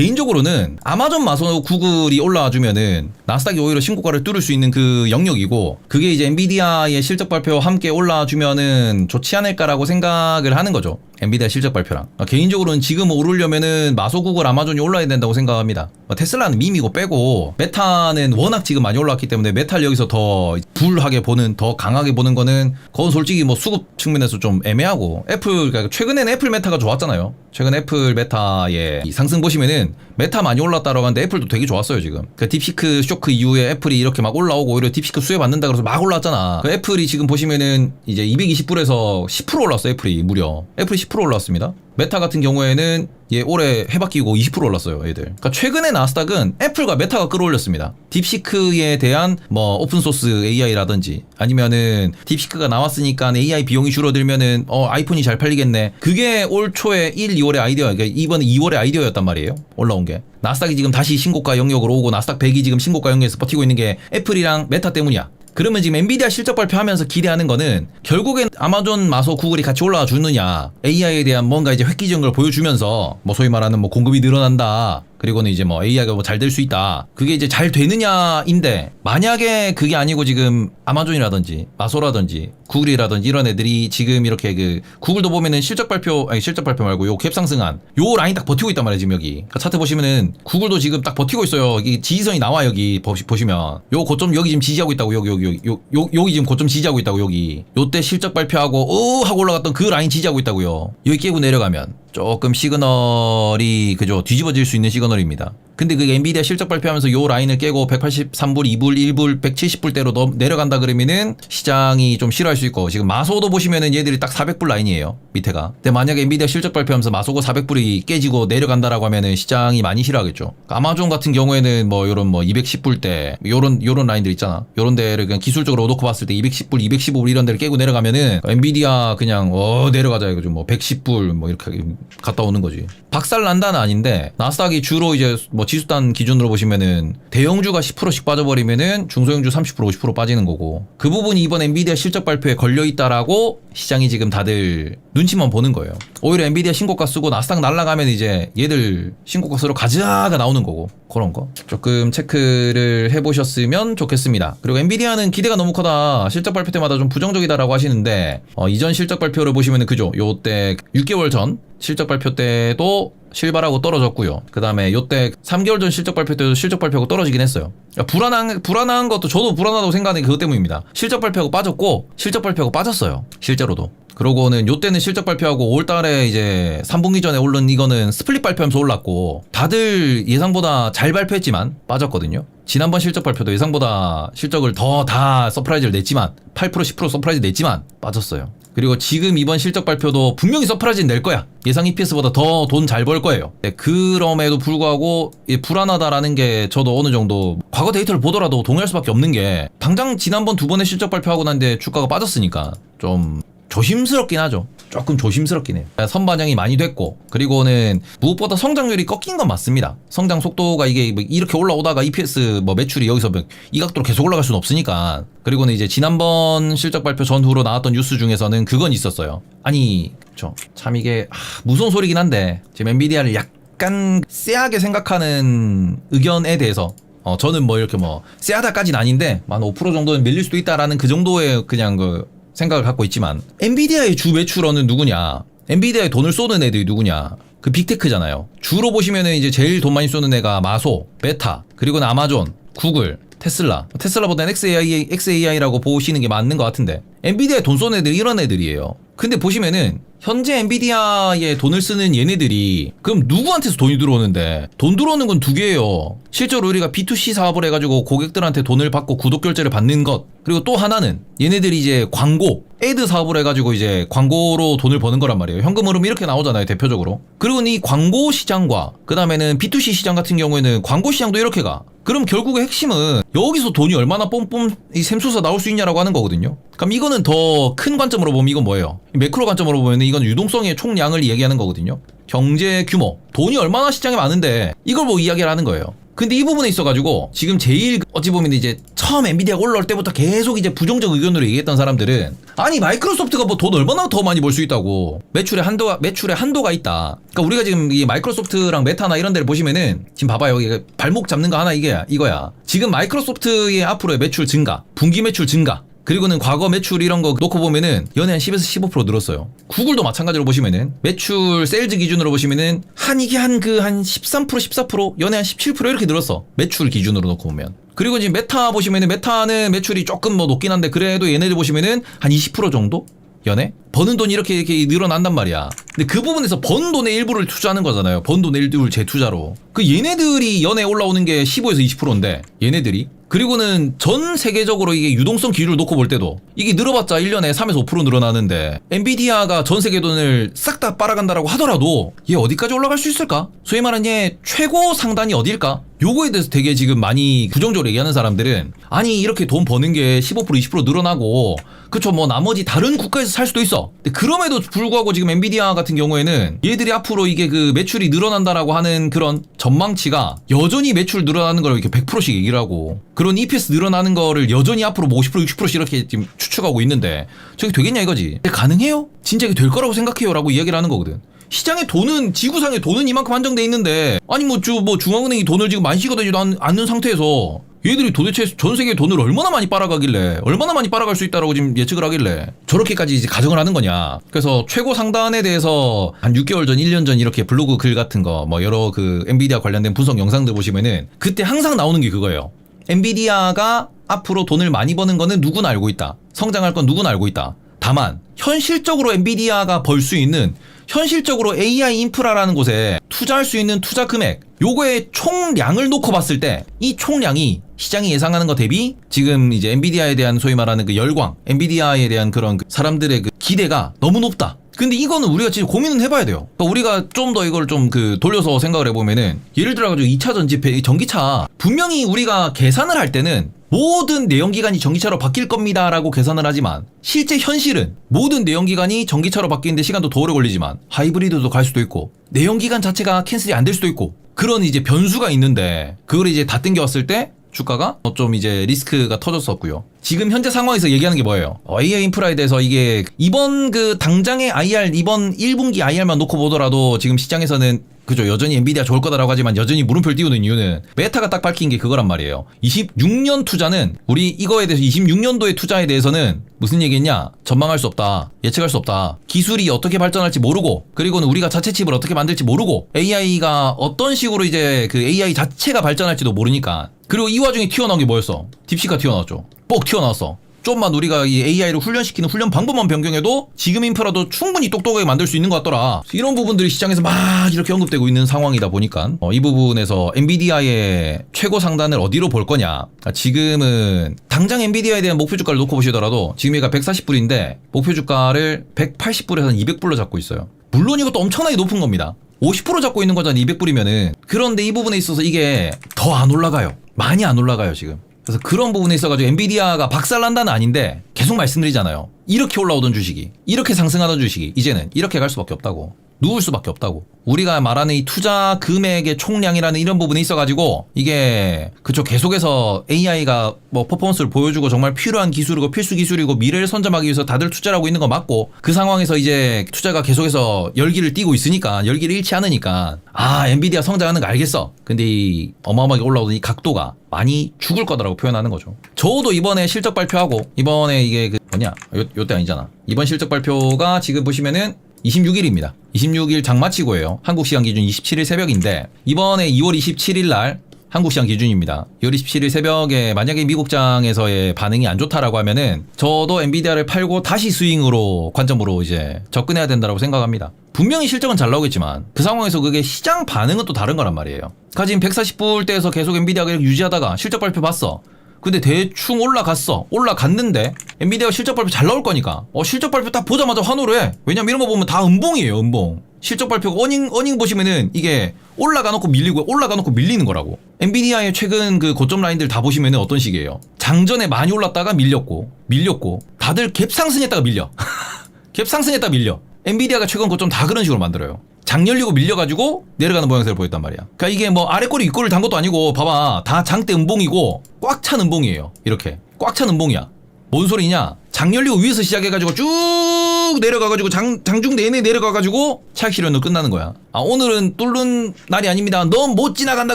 개인적으로는 아마존 마소 구글이 올라와주면은 나스닥이 오히려 신고가를 뚫을 수 있는 그 영역이고 그게 이제 엔비디아의 실적 발표와 함께 올라와주면은 좋지 않을까라고 생각을 하는 거죠. 엔비디아 실적 발표랑 어, 개인적으로는 지금 오르려면은 마소 구글 아마존이 올라야 된다고 생각합니다. 어, 테슬라는 밈이고 빼고 메타는 워낙 지금 많이 올라왔기 때문에 메타를 여기서 더 불하게 보는 더 강하게 보는 거는 그건 솔직히 뭐 수급 측면에서 좀 애매하고 애플 그러니까 최근에는 애플 메타가 좋았잖아요. 최근 애플 메타의 이 상승 보시면은 메타 많이 올랐다라고 하는데 애플도 되게 좋았어요 지금. 그 딥시크 쇼크 이후에 애플이 이렇게 막 올라오고 오히려 딥시크 수혜 받는다 그래서 막 올랐잖아. 그 애플이 지금 보시면은 이제 220불에서 10% 올랐어 애플이 무려. 애플이 10% 올랐습니다. 메타 같은 경우에는 얘 올해 해바뀌고 20% 올랐어요, 얘들. 그러니까 최근에 나스닥은 애플과 메타가 끌어올렸습니다. 딥시크에 대한 뭐 오픈소스 AI라든지 아니면은 딥시크가 나왔으니까 AI 비용이 줄어들면은 어 아이폰이 잘 팔리겠네. 그게 올 초에 1, 2월의 아이디어, 그러니까 이번에 2월의 아이디어였단 말이에요. 올라온 게. 나스닥이 지금 다시 신고가 영역으로 오고 나스닥 100이 지금 신고가 영역에서 버티고 있는 게 애플이랑 메타 때문이야. 그러면 지금 엔비디아 실적 발표하면서 기대하는 거는 결국엔 아마존, 마소, 구글이 같이 올라와 주느냐 AI에 대한 뭔가 이제 획기적인 걸 보여주면서 뭐 소위 말하는 뭐 공급이 늘어난다 그리고는 이제 뭐 AI가 뭐 잘 될 수 있다. 그게 이제 잘 되느냐인데 만약에 그게 아니고 지금 아마존이라든지 마소라든지 구글이라든지 이런 애들이 지금 이렇게 그 구글도 보면은 실적 발표 아니 실적 발표 말고 요 갭 상승한 요 라인 딱 버티고 있단 말이에요 지금 여기. 그러니까 차트 보시면은 구글도 지금 딱 버티고 있어요. 여기 지지선이 나와 여기. 보시, 보시면. 요 고점 여기 지금 지지하고 있다고 여기 여기 여기 요, 요, 여기 지금 고점 지지하고 있다고 여기. 요때 실적 발표하고 어 하고 올라갔던 그 라인 지지하고 있다고요. 여기 깨고 내려가면 조금 시그널이 그죠 뒤집어질 수 있는 시그널입니다. 근데 그 엔비디아 실적 발표하면서 요 라인을 깨고 183불, 2불, 1불, 170불대로 넘, 내려간다 그러면은 시장이 좀 싫어할 수 있고 지금 마소도 보시면은 얘들이 딱 400불 라인이에요. 밑에가. 근데 만약에 엔비디아 실적 발표하면서 마소고 400불이 깨지고 내려간다라고 하면은 시장이 많이 싫어하겠죠. 그러니까 아마존 같은 경우에는 뭐 요런 뭐 210불대 요런 요런 라인들 있잖아. 요런 데를 그냥 기술적으로 놓고 봤을 때 210불, 215불 이런 데를 깨고 내려가면은 엔비디아 그냥 어 내려가자 이거죠. 뭐 110불 뭐 이렇게 갔다 오는 거지. 박살 난다는 아닌데 나스닥이 주로 이제 뭐 지수단 기준으로 보시면은 대형주가 10%씩 빠져버리면은 중소형주 30% 50% 빠지는 거고 그 부분이 이번 엔비디아 실적 발표에 걸려 있다라고 시장이 지금 다들 눈치만 보는 거예요. 오히려 엔비디아 신고가 쓰고 나스닥 날라가면 이제 얘들 신고가 쓰러 가자가 나오는 거고 그런 거 조금 체크를 해보셨으면 좋겠습니다. 그리고 엔비디아는 기대가 너무 커다 실적 발표 때마다 좀 부정적이다라고 하시는데 어, 이전 실적 발표를 보시면은 그죠? 요때 6개월 전 실적 발표 때도 실바라고 떨어졌고요. 그 다음에 요때 3개월 전 실적 발표 때도 실적 발표하고 떨어지긴 했어요. 그러니까 불안한, 불안한 것도 저도 불안하다고 생각하는 게 그것 때문입니다. 실적 발표하고 빠졌고, 실적 발표하고 빠졌어요. 실제로도. 그러고는 요때는 실적 발표하고 5월달에 이제 3분기 전에 오른 이거는 스플릿 발표하면서 올랐고 다들 예상보다 잘 발표했지만 빠졌거든요. 지난번 실적 발표도 예상보다 실적을 더 다 서프라이즈를 냈지만 8% 10% 서프라이즈 냈지만 빠졌어요. 그리고 지금 이번 실적 발표도 분명히 서프라이즈는 낼 거야. 예상 EPS보다 더 돈 잘 벌 거예요. 네, 그럼에도 불구하고 이 불안하다라는 게 저도 어느 정도 과거 데이터를 보더라도 동의할 수밖에 없는 게 당장 지난번 두 번의 실적 발표하고 난데 주가가 빠졌으니까 좀 조심스럽긴 하죠. 조금 조심스럽긴 해요. 선반영이 많이 됐고, 그리고는 무엇보다 성장률이 꺾인 건 맞습니다. 성장 속도가 이게 뭐 이렇게 올라오다가 EPS 뭐 매출이 여기서 뭐이 각도로 계속 올라갈 수는 없으니까. 그리고는 이제 지난번 실적 발표 전후로 나왔던 뉴스 중에서는 그건 있었어요. 아니, 저, 참 이게, 아, 무서운 소리긴 한데, 지금 엔비디아를 약간 쎄하게 생각하는 의견에 대해서 어, 저는 뭐 이렇게 뭐, 쎄하다까진 아닌데, 한 5% 정도는 밀릴 수도 있다라는 그 정도의 그냥 그 생각을 갖고 있지만, 엔비디아의 주 매출원은 누구냐? 엔비디아에 돈을 쏘는 애들이 누구냐? 그 빅테크잖아요. 주로 보시면은 이제 제일 돈 많이 쏘는 애가 마소, 베타, 그리고는 아마존, 구글, 테슬라. 테슬라보다는 XAI, XAI라고 보시는 게 맞는 것 같은데. 엔비디아에 돈 쏘는 애들이 이런 애들이에요. 근데 보시면은 현재 엔비디아에 돈을 쓰는 얘네들이 그럼 누구한테서 돈이 들어오는데 돈 들어오는 건 두 개예요. 실제로 우리가 B2C 사업을 해가지고 고객들한테 돈을 받고 구독 결제를 받는 것 그리고 또 하나는 얘네들이 이제 광고 에드 사업을 해가지고 이제 광고로 돈을 버는 거란 말이에요. 현금 흐름 이렇게 나오잖아요 대표적으로. 그리고 이 광고 시장과 그 다음에는 B2C 시장 같은 경우에는 광고 시장도 이렇게 가. 그럼 결국의 핵심은 여기서 돈이 얼마나 뽐뽐 이 샘솟아 나올 수 있냐라고 하는 거거든요. 그럼 이거는 더 큰 관점으로 보면 이건 뭐예요? 매크로 관점으로 보면 이건 유동성의 총량을 얘기하는 거거든요. 경제 규모, 돈이 얼마나 시장에 많은데 이걸 뭐 이야기를 하는 거예요. 근데 이 부분에 있어가지고 지금 제일 그 어찌 보면 이제 처음 엔비디아가 올라올 때부터 계속 이제 부정적 의견으로 얘기했던 사람들은 아니 마이크로소프트가 뭐 돈 얼마나 더 많이 벌 수 있다고 매출에 한도가 매출에 한도가 있다. 그러니까 우리가 지금 이 마이크로소프트랑 메타나 이런 데를 보시면은 지금 봐봐요 여기 발목 잡는 거 하나 이게 이거야. 지금 마이크로소프트의 앞으로의 매출 증가, 분기 매출 증가. 그리고는 과거 매출 이런 거 놓고 보면은 연애 한 10에서 15% 늘었어요. 구글도 마찬가지로 보시면은 매출 세일즈 기준으로 보시면은 한 이게 한 그 한 13% 14% 연애 한17% 이렇게 늘었어. 매출 기준으로 놓고 보면. 그리고 지금 메타 보시면은 메타는 매출이 조금 뭐 높긴 한데 그래도 얘네들 보시면은 한 20% 정도 연애? 버는 돈이 이렇게 이렇게 늘어난단 말이야. 근데 그 부분에서 번 돈의 일부를 투자하는 거잖아요. 번 돈의 일부를 재투자로. 그 얘네들이 연애 올라오는 게 15에서 20%인데 얘네들이 그리고는 전 세계적으로 이게 유동성 기준을 놓고 볼 때도 이게 늘어봤자 1년에 3에서 5% 늘어나는데 엔비디아가 전 세계 돈을 싹 다 빨아간다라고 하더라도 얘 어디까지 올라갈 수 있을까? 소위 말하는 얘 최고 상단이 어디일까? 요거에 대해서 되게 지금 많이 부정적으로 얘기하는 사람들은 아니 이렇게 돈 버는 게 15% 20% 늘어나고 그쵸 뭐 나머지 다른 국가에서 살 수도 있어. 근데 그럼에도 불구하고 지금 엔비디아 같은 경우에는 얘들이 앞으로 이게 그 매출이 늘어난다라고 하는 그런 전망치가 여전히 매출 늘어나는 걸 이렇게 100%씩 얘기를 하고 그런 EPS 늘어나는 거를 여전히 앞으로 뭐 50% 60%씩 이렇게 지금 추측하고 있는데 저게 되겠냐 이거지? 가능해요? 진짜 이게 될 거라고 생각해요? 라고 이야기를 하는 거거든 시장에 돈은 지구상에 돈은 이만큼 한정돼 있는데 아니 뭐주뭐 중앙은행이 돈을 지금 않- 않는 상태에서. 얘들이 도대체 전 세계 돈을 얼마나 많이 빨아가길래 얼마나 많이 빨아갈 수 있다라고 지금 예측을 하길래 저렇게까지 이제 가정을 하는 거냐. 그래서 최고 상단에 대해서 한 6개월 전 1년 전 이렇게 블로그 글 같은 거 뭐 여러 그 엔비디아 관련된 분석 영상들 보시면은 그때 항상 나오는 게 그거예요. 엔비디아가 앞으로 돈을 많이 버는 거는 누구나 알고 있다. 성장할 건 누구나 알고 있다. 다만 현실적으로 엔비디아가 벌 수 있는 현실적으로 AI 인프라라는 곳에 투자할 수 있는 투자 금액 요거의 총량을 놓고 봤을 때 이 총량이 시장이 예상하는 것 대비 지금 이제 엔비디아에 대한 소위 말하는 그 열광 엔비디아에 대한 그런 그 사람들의 그 기대가 너무 높다 근데 이거는 우리가 지금 고민은 해봐야 돼요. 그러니까 우리가 좀 더 이걸 좀 그 돌려서 생각을 해보면은 예를 들어가지고 2차 전지배 이 전기차 분명히 우리가 계산을 할 때는 모든 내연기관이 전기차로 바뀔 겁니다라고 계산을 하지만 실제 현실은 모든 내연기관이 전기차로 바뀌는데 시간도 더 오래 걸리지만 하이브리드도 갈 수도 있고 내연기관 자체가 캔슬이 안 될 수도 있고 그런 이제 변수가 있는데 그걸 이제 다 땡겨왔을 때 주가가 어, 좀 이제 리스크가 터졌었고요. 지금 현재 상황에서 얘기하는 게 뭐예요? 어, AI 인프라에 대해서 이게 이번 그 당장의 IR 이번 1분기 IR만 놓고 보더라도 지금 시장에서는 그죠 여전히 엔비디아 좋을 거다라고 하지만 여전히 물음표를 띄우는 이유는 메타가 딱 밝힌 게 그거란 말이에요. 26년 투자는 우리 이거에 대해서 26년도의 투자에 대해서는 무슨 얘기했냐? 전망할 수 없다. 예측할 수 없다. 기술이 어떻게 발전할지 모르고 그리고는 우리가 자체 칩을 어떻게 만들지 모르고 AI가 어떤 식으로 이제 그 AI 자체가 발전할지도 모르니까 그리고 이 와중에 튀어나온 게 뭐였어? 딥시가 튀어나왔죠. 뻑 튀어나왔어. 좀만 우리가 이 AI를 훈련시키는 훈련 방법만 변경해도 지금 인프라도 충분히 똑똑하게 만들 수 있는 것 같더라. 이런 부분들이 시장에서 막 이렇게 언급되고 있는 상황이다 보니까 어, 이 부분에서 엔비디아의 최고 상단을 어디로 볼 거냐. 아, 지금은 당장 엔비디아에 대한 목표 주가를 놓고 보시더라도 지금 얘가 140불인데 목표 주가를 180불에서 200불로 잡고 있어요. 물론 이것도 엄청나게 높은 겁니다. 50% 잡고 있는 거잖아 200불이면은 그런데 이 부분에 있어서 이게 더 안 올라가요 많이 안 올라가요 지금. 그래서 그런 부분에 있어가지고 엔비디아가 박살난다는 아닌데 계속 말씀드리잖아요. 이렇게 올라오던 주식이 이렇게 상승하던 주식이 이제는 이렇게 갈 수밖에 없다고 누울 수밖에 없다고. 우리가 말하는 이 투자 금액의 총량이라는 이런 부분이 있어가지고 이게 그쪽 계속해서 AI가 뭐 퍼포먼스를 보여주고 정말 필요한 기술이고 필수 기술이고 미래를 선점하기 위해서 다들 투자를 하고 있는 거 맞고 그 상황에서 이제 투자가 계속해서 열기를 띠고 있으니까 열기를 잃지 않으니까 아 엔비디아 성장하는 거 알겠어. 근데 이 어마어마하게 올라오던 이 각도가 많이 죽을 거다라고 표현하는 거죠. 저도 이번에 실적 발표하고 이번에 이게 그 뭐냐 요, 요때 아니잖아. 이번 실적 발표가 지금 보시면은 26일입니다. 26일 장마치고예요. 한국 시간 기준 27일 새벽인데 이번에 2월 27일 날 한국 시간 기준입니다. 2월 27일 새벽에 만약에 미국장에서의 반응이 안 좋다라고 하면은 저도 엔비디아를 팔고 다시 스윙으로 관점으로 이제 접근해야 된다고 생각합니다. 분명히 실적은 잘 나오겠지만 그 상황에서 그게 시장 반응은 또 다른 거란 말이에요. 그러니까 지금 140불 대에서 계속 엔비디아가 유지하다가 실적 발표 봤어. 근데 대충 올라갔어. 올라갔는데 엔비디아가 실적 발표 잘 나올 거니까. 어 실적 발표 딱 보자마자 환호를 해. 왜냐면 이런 거 보면 다 음봉이에요. 음봉. 실적 발표가 어닝 어닝 보시면은 이게 올라가 놓고 밀리고 올라가 놓고 밀리는 거라고. 엔비디아의 최근 그 고점 라인들 다 보시면은 어떤 식이에요. 장전에 많이 올랐다가 밀렸고 밀렸고 다들 갭 상승했다가 밀려. 갭 상승했다 밀려. 엔비디아가 최근 고점 다 그런 식으로 만들어요. 장 열리고 밀려가지고 내려가는 모양새를 보였단 말이야. 그러니까 이게 뭐 아래 꼬리 윗꼬리를 단 것도 아니고 봐봐 다 장대 음봉이고 꽉 찬 음봉이에요. 이렇게 꽉 찬 음봉이야. 뭔 소리냐? 장 열리고 위에서 시작해가지고 쭉 내려가가지고 장, 장중 내내 내려가가지고 차익 실현으로 끝나는 거야. 아, 오늘은 뚫는 날이 아닙니다. 넌 못 지나간다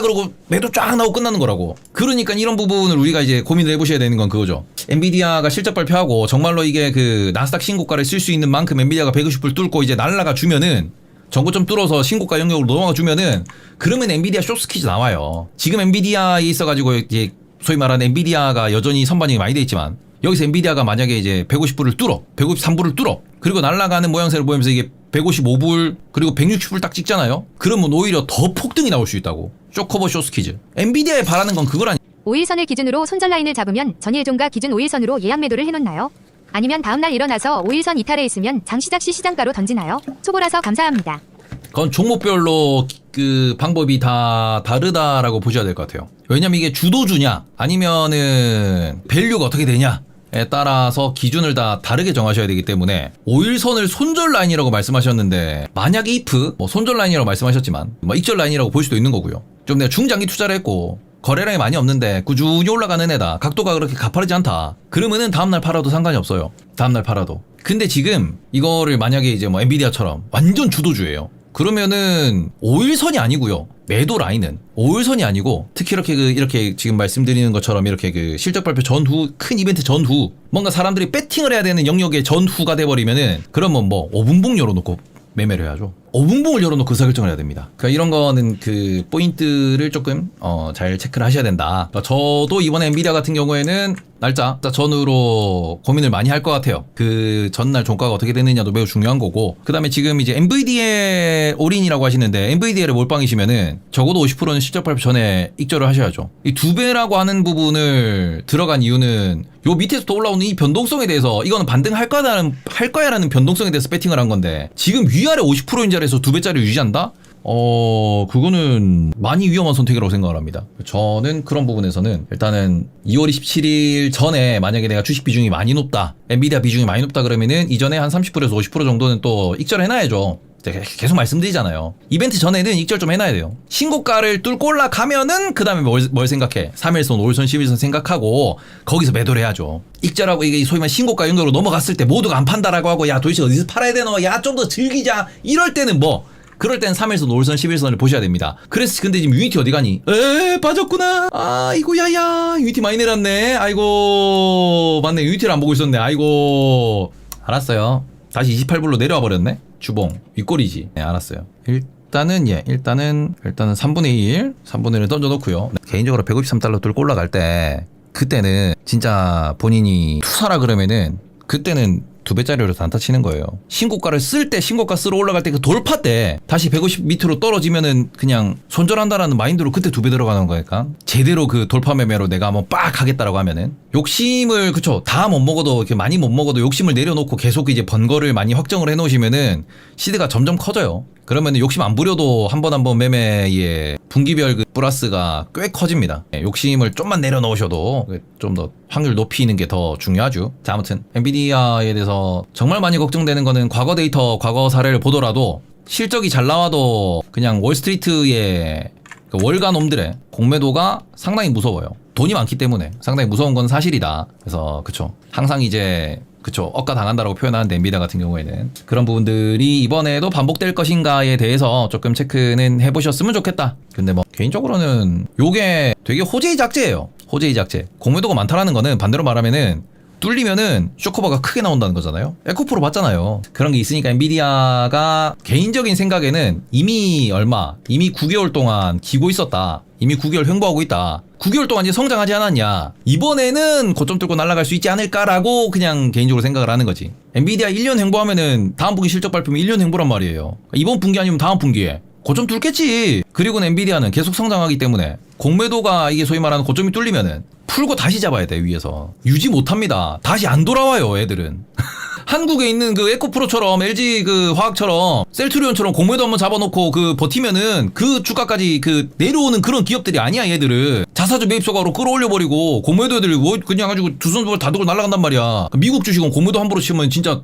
그러고 매도 쫙 나오고 끝나는 거라고. 그러니까 이런 부분을 우리가 이제 고민을 해보셔야 되는 건 그거죠. 엔비디아가 실적 발표하고 정말로 이게 그 나스닥 신고가를 쓸 수 있는 만큼 엔비디아가 150불 뚫고 이제 날라가 주면은 정고점 뚫어서 신고가 영역으로 넘어가 주면은 그러면 엔비디아 쇼스키즈 나와요. 지금 엔비디아에 있어가지고 이제 소위 말하는 엔비디아가 여전히 선반영이 많이 돼 있지만 여기서 엔비디아가 만약에 이제 150불을 뚫어 153불을 뚫어 그리고 날아가는 모양새를 보이면서 이게 155불 그리고 160불 딱 찍잖아요 그러면 오히려 더 폭등이 나올 수 있다고 쇼커버 쇼스키즈 엔비디아에 바라는 건 그거라니 5일선을 기준으로 손절 라인을 잡으면 전일 종가 기준 5일선으로 예약 매도를 해놓나요? 아니면 다음날 일어나서 5일선 이탈해 있으면 장 시작 시 시장가로 던지나요? 초보라서 감사합니다. 그건 종목별로 그 방법이 다 다르다라고 보셔야 될 것 같아요. 왜냐면 이게 주도주냐 아니면은 밸류가 어떻게 되냐 에 따라서 기준을 다 다르게 정하셔야 되기 때문에 5일선을 손절 라인이라고 말씀하셨는데 만약에 if 뭐 손절 라인이라고 말씀하셨지만 뭐 익절 라인이라고 볼 수도 있는 거고요. 좀 내가 중장기 투자를 했고 거래량이 많이 없는데 꾸준히 올라가는 애다. 각도가 그렇게 가파르지 않다. 그러면은 다음날 팔아도 상관이 없어요. 다음날 팔아도. 근데 지금 이거를 만약에 이제 뭐 엔비디아처럼 완전 주도주예요. 그러면은 5일선이 아니고요. 매도 라인은 5일선이 아니고 특히 이렇게 그 이렇게 지금 말씀드리는 것처럼 이렇게 그 실적 발표 전후 큰 이벤트 전후 뭔가 사람들이 배팅을 해야 되는 영역의 전후가 돼 버리면은 그러면 뭐 5분봉 열어 놓고 매매를 해야죠. 5분봉을 열어놓고 의사결정을 해야 됩니다. 그러니까 이런 거는 그 포인트를 조금 어, 잘 체크를 하셔야 된다. 그러니까 저도 이번에 엔비디아 같은 경우에는 날짜 전후로 고민을 많이 할 것 같아요. 그 전날 종가가 어떻게 되느냐도 매우 중요한 거고 그 다음에 지금 이제 NVDA 올인이라고 하시는데 NVDA를 몰빵이시면은 적어도 50%는 실적 발표 전에 익절을 하셔야죠. 이 두 배라고 하는 부분을 들어간 이유는 요 밑에서 또 올라오는 이 변동성에 대해서 이거는 반등할 거야라는 할 거야라는 변동성에 대해서 배팅을 한 건데 지금 위아래 50%인 자리 에서 두 배짜리 유지한다? 어, 그거는 많이 위험한 선택이라고 생각을 합니다. 저는 그런 부분에서는 일단은 2월 27일 전에 만약에 내가 주식 비중이 많이 높다, 엔비디아 비중이 많이 높다 그러면은 이전에 한 30%에서 50% 정도는 또 익절 해놔야죠. 계속 말씀드리잖아요. 이벤트 전에는 익절 좀 해놔야 돼요. 신고가를 뚫고 올라가면은 그 다음에 뭘, 뭘 생각해? 3일선, 5일선, 11선 생각하고 거기서 매도를 해야죠. 익절하고 이게 소위 말 신고가 연결로 넘어갔을 때 모두가 안 판다라고 하고 야 도대체 어디서 팔아야 되노? 야 좀 더 즐기자. 이럴 때는 뭐 그럴 땐 3일선, 5일선, 11선을 보셔야 됩니다. 그래서 근데 지금 유니티 어디 가니? 에 빠졌구나. 아이고 야야 유니티 많이 내렸네. 아이고 맞네 유니티를 안 보고 있었네. 아이고 알았어요. 다시 28불로 내려와 버렸네. 주봉 윗꼬리지. 네 알았어요. 일단은 예 일단은 일단은 3분의 1 3분의 1을 던져놓고요. 개인적으로 153달러 뚫고 올라갈 때 그때는 진짜 본인이 투사라 그러면은 그때는 두 배짜리로 단타 치는 거예요. 신고가를 쓸 때 신고가 쓰러 올라갈 때 그 돌파 때 다시 150 밑으로 떨어지면은 그냥 손절한다라는 마인드로 그때 두 배 들어가는 거니까 제대로 그 돌파 매매로 내가 한번 빡 하겠다라고 하면은 욕심을 그쵸 다 못 먹어도 이렇게 많이 못 먹어도 욕심을 내려놓고 계속 이제 번거를 많이 확정을 해놓으시면은 시드가 점점 커져요. 그러면 욕심 안 부려도 한 번 한 번 매매의 분기별 그 플러스가 꽤 커집니다. 예, 욕심을 좀만 내려놓으셔도 좀 더 확률 높이는 게 더 중요하죠. 자, 아무튼 엔비디아에 대해서 정말 많이 걱정되는 거는 과거 데이터, 과거 사례를 보더라도 실적이 잘 나와도 그냥 월스트리트의 그 월가 놈들의 공매도가 상당히 무서워요. 돈이 많기 때문에 상당히 무서운 건 사실이다. 그래서 그쵸. 항상 이제 그쵸 억가 당한다라고 표현하는 엔비디아 같은 경우에는 그런 부분들이 이번에도 반복될 것인가에 대해서 조금 체크는 해보셨으면 좋겠다. 근데 뭐 개인적으로는 요게 되게 호재이 작제예요. 호재이 작제. 공매도가 많다라는 거는 반대로 말하면은 뚫리면은 쇼커버가 크게 나온다는 거잖아요. 에코프로 봤잖아요. 그런 게 있으니까 엔비디아가 개인적인 생각에는 이미 얼마, 이미 9개월 동안 기고 있었다. 이미 9개월 횡보하고 있다. 9개월 동안 이제 성장하지 않았냐. 이번에는 고점 뚫고 날아갈 수 있지 않을까라고 그냥 개인적으로 생각을 하는 거지. 엔비디아 1년 횡보하면은 다음 분기 실적 발표면 1년 횡보란 말이에요. 이번 분기 아니면 다음 분기에. 고점 뚫겠지. 그리고 엔비디아는 계속 성장하기 때문에 공매도가 이게 소위 말하는 고점이 뚫리면은 풀고 다시 잡아야 돼 위에서 유지 못합니다. 다시 안 돌아와요 애들은. 한국에 있는 그 에코프로처럼 LG 그 화학처럼 셀트리온처럼 공매도 한번 잡아놓고 그 버티면은 그 주가까지 그 내려오는 그런 기업들이 아니야 얘들은 자사주 매입 소가로 끌어올려 버리고 공매도 애들 뭐 그냥 가지고 두 손을 다 들고 날아간단 말이야 미국 주식은 공매도 함부로 치면 진짜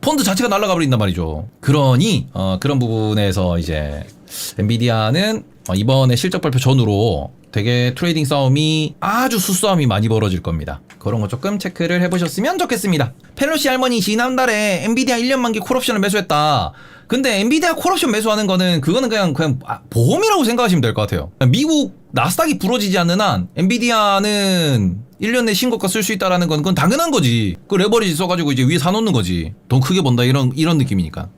펀드 자체가 날아가 버린단 말이죠. 그러니 어, 그런 부분에서 이제 엔비디아는 어, 이번에 실적 발표 전후로 되게 트레이딩 싸움이 아주 수싸움이 많이 벌어질 겁니다. 그런 거 조금 체크를 해보셨으면 좋겠습니다. 펠로시 할머니 지난달에 엔비디아 1년 만기 콜옵션을 매수했다. 근데 엔비디아 콜옵션 매수하는 거는 그거는 그냥 그냥 아, 보험이라고 생각하시면 될 것 같아요. 미국 나스닥이 부러지지 않는 한 엔비디아는 1년 내 신고가 쓸 수 있다라는 건 그건 당연한 거지. 그 레버리지 써가지고 이제 위에 사놓는 거지. 돈 크게 번다 이런 이런 느낌이니까.